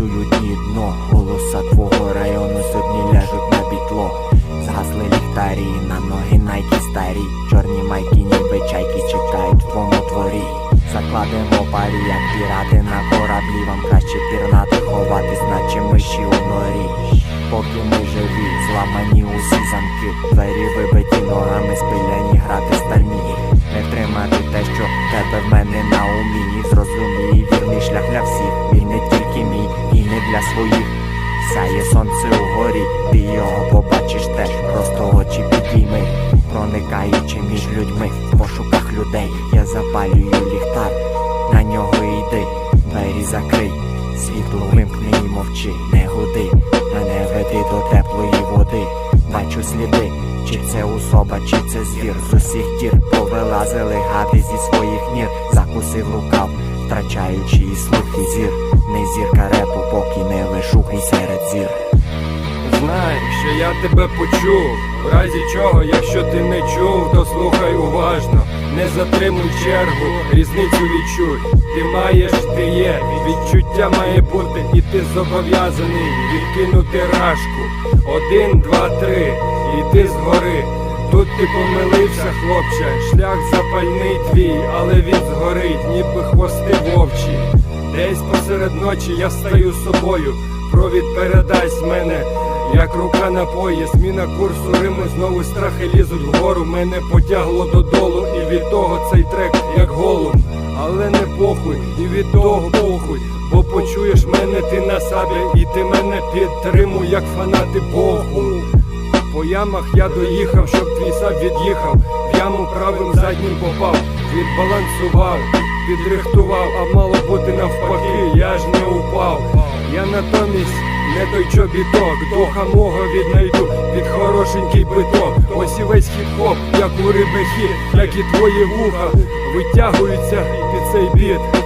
танцюють дно. Голоса твого району сьогодні ляжуть на бітло. Згасли ліхтарі, на ноги найки старі. Чорні майки, ніби чайки чекають в твому дворі. Закладемо парі, як пірати на кораблі. Вам краще пірнати, ховатись, наче миші у норі. Поки ми живі, зламані усі замки. Двері вибиті ногами, спиляні грати стальні. Не втримати те, що тебе в мене на умі. Шлях для всіх. Він не тільки мій і не для своїх. Сяє сонце угорі, ти його побачиш теж Просто очі підійми, проникаючи між людьми В пошуках людей. Я запалюю ліхтар На нього йди, двері закрий Світло вимкни і мовчи, не гуди Мене веди до теплої води. Бачу сліди, чи це особа, чи це звір. З усіх дір повилазили гади зі своїх нір Закусив рукав, втрачаючи і слух і зір Не зірка репу, поки не вишукай серед зір Знай, що я тебе почув, в разі чого, якщо ти не чув, то слухай уважно, не затримуй чергу, різницю відчуй. Ти маєш, ти є, відчуття має бути, і ти зобов'язаний відкинути рашку. Один, два, три, і ти згори. Тут ти помилився, хлопче, шлях запальний твій, але він згорить, ніби хвости вовчі. Десь посеред ночі я стаю собою, провід передасть мене, як рука на пояс, зміна курсу Риму, знову страхи лізуть вгору. Мене потягло додолу, і від того цей трек, як голум. Але не похуй, і від того похуй, бо почуєш мене ти на сабі, і ти мене підтримуй, як фанати Богу. По ямах я доїхав, щоб твій саб від'їхав, в яму правим заднім попав, відбалансував, підрихтував, а мало бути навпаки, я ж не упав. Я натомість не той чобіток, духа мого віднайду під хорошенький биток. Ось і весь хіп-хоп, як у риби хід, як і твої вуха, витягуються під цей біт.